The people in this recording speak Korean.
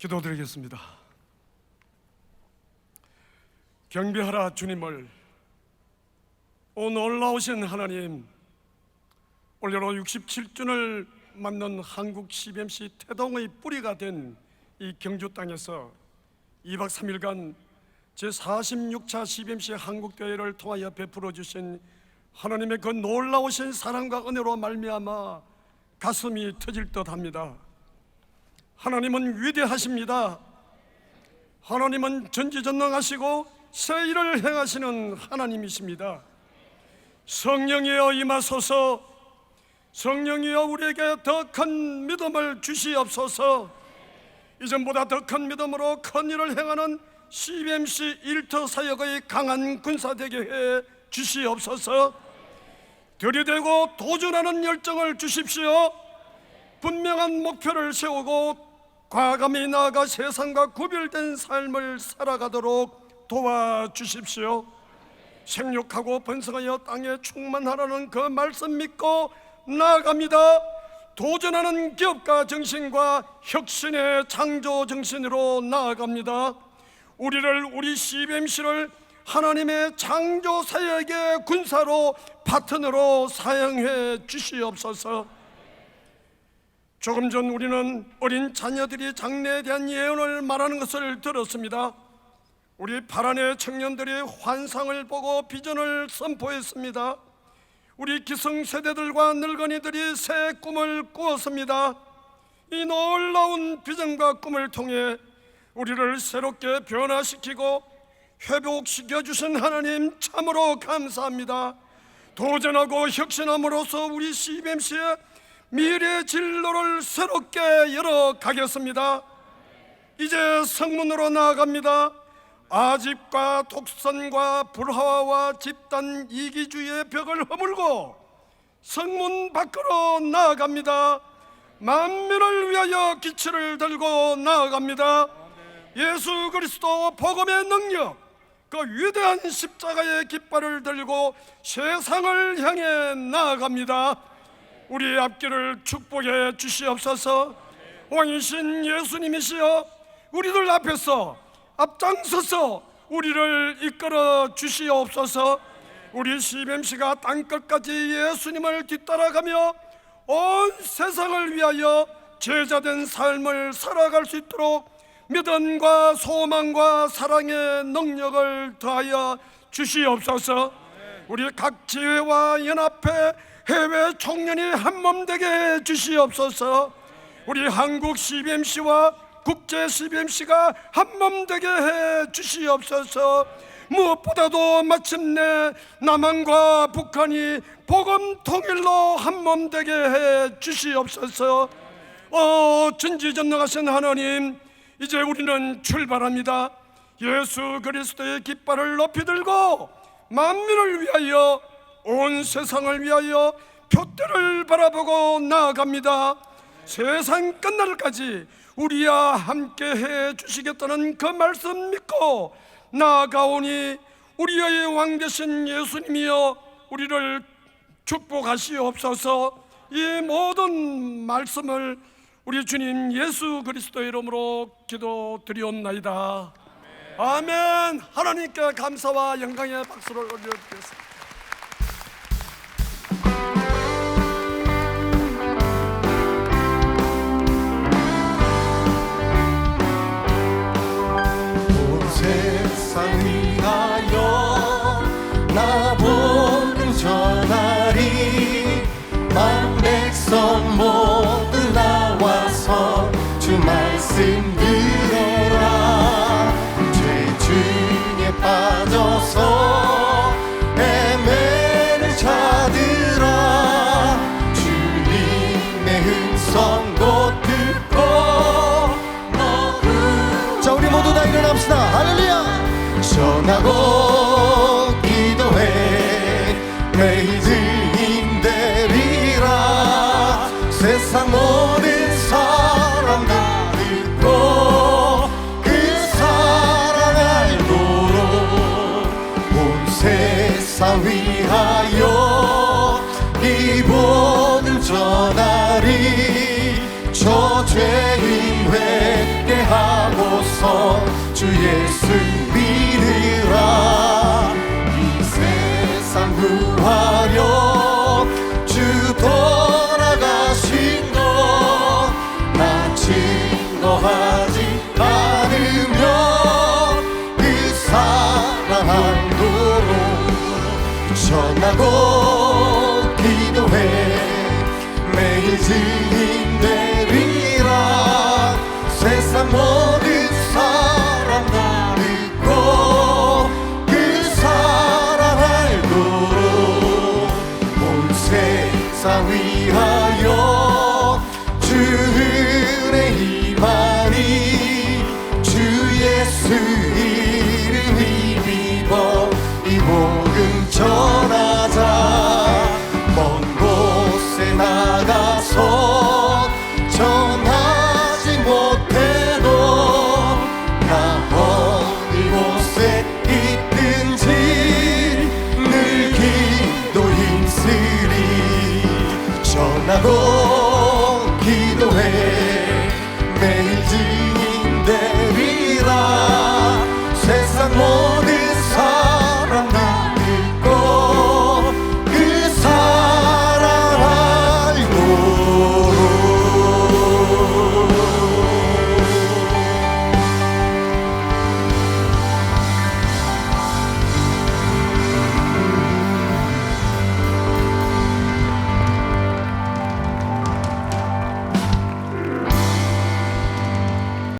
기도드리겠습니다. 경배하라 주님을 오 놀라우신 하나님 올해로 67주를 맞는 한국 CBMC 태동의 뿌리가 된 이 경주 땅에서 2박 3일간 제46차 CBMC 한국대회를 통하여 베풀어 주신 하나님의 그 놀라우신 사랑과 은혜로 말미암아 가슴이 터질 듯합니다. 하나님은 위대하십니다. 하나님은 전지전능하시고 새 일을 행하시는 하나님이십니다. 성령이여 임하소서 성령이여 우리에게 더 큰 믿음을 주시옵소서 이전보다 더 큰 믿음으로 큰 일을 행하는 CBMC 일터 사역의 강한 군사 되게 해 주시옵소서 들이대고 도전하는 열정을 주십시오 분명한 목표를 세우고 과감히 나아가 세상과 구별된 삶을 살아가도록 도와주십시오. 생육하고 번성하여 땅에 충만하라는 그 말씀 믿고 나아갑니다. 도전하는 기업가 정신과 혁신의 창조 정신으로 나아갑니다. 우리를 우리 CBMC를 하나님의 창조 사역의 군사로 파트너로 사용해 주시옵소서. 조금 전 우리는 어린 자녀들이 장래에 대한 예언을 말하는 것을 들었습니다. 우리 파란의 청년들이 환상을 보고 비전을 선포했습니다. 우리 기성세대들과 늙은이들이 새 꿈을 꾸었습니다. 이 놀라운 비전과 꿈을 통해 우리를 새롭게 변화시키고 회복시켜 주신 하나님 참으로 감사합니다. 도전하고 혁신함으로써 우리 CBMC의 미래 진로를 새롭게 열어 가겠습니다. 이제 성문으로 나아갑니다. 아집과 독선과 불화와 집단 이기주의의 벽을 허물고 성문 밖으로 나아갑니다. 만민을 위하여 기치를 들고 나아갑니다. 예수 그리스도 복음의 능력, 그 위대한 십자가의 깃발을 들고 세상을 향해 나아갑니다. 우리 앞길을 축복해 주시옵소서. 왕이신 예수님이시여, 우리들 앞에서 앞장서서 우리를 이끌어 주시옵소서. 우리 CMC가 땅끝까지 예수님을 뒤따라가며 온 세상을 위하여 제자된 삶을 살아갈 수 있도록 믿음과 소망과 사랑의 능력을 더하여 주시옵소서. 우리 각 지회와 연합회 해외 청년이 한몸 되게 해 주시옵소서. 우리 한국 CBMC와 국제 CBMC가 한몸 되게 해 주시옵소서. 무엇보다도 마침내 남한과 북한이 복음 통일로 한몸 되게 해 주시옵소서. 어 전지전능하신 하나님 이제 우리는 출발합니다. 예수 그리스도의 깃발을 높이 들고 만민을 위하여 온 세상을 위하여 표대를 바라보고 나아갑니다. 세상 끝날까지 우리와 함께 해 주시겠다는 그 말씀 믿고 나아가오니 우리의 왕 되신 예수님이여 우리를 축복하시옵소서. 이 모든 말씀을 우리 주님 예수 그리스도 이름으로 기도드리옵나이다. 아멘. 하나님께 감사와 영광의 박수를 올려드리겠습니다 말씀 들어라. 죄 중에 빠져서 헤매는 자들아 주님의 음성 곧 듣고 자 우리 모두 다 일어납시다. 할렐루야. 전하고 기도해. 매일 되리라. 세상 모 위하여 기본을 전하리. 저 죄인 회개하고서 주 예수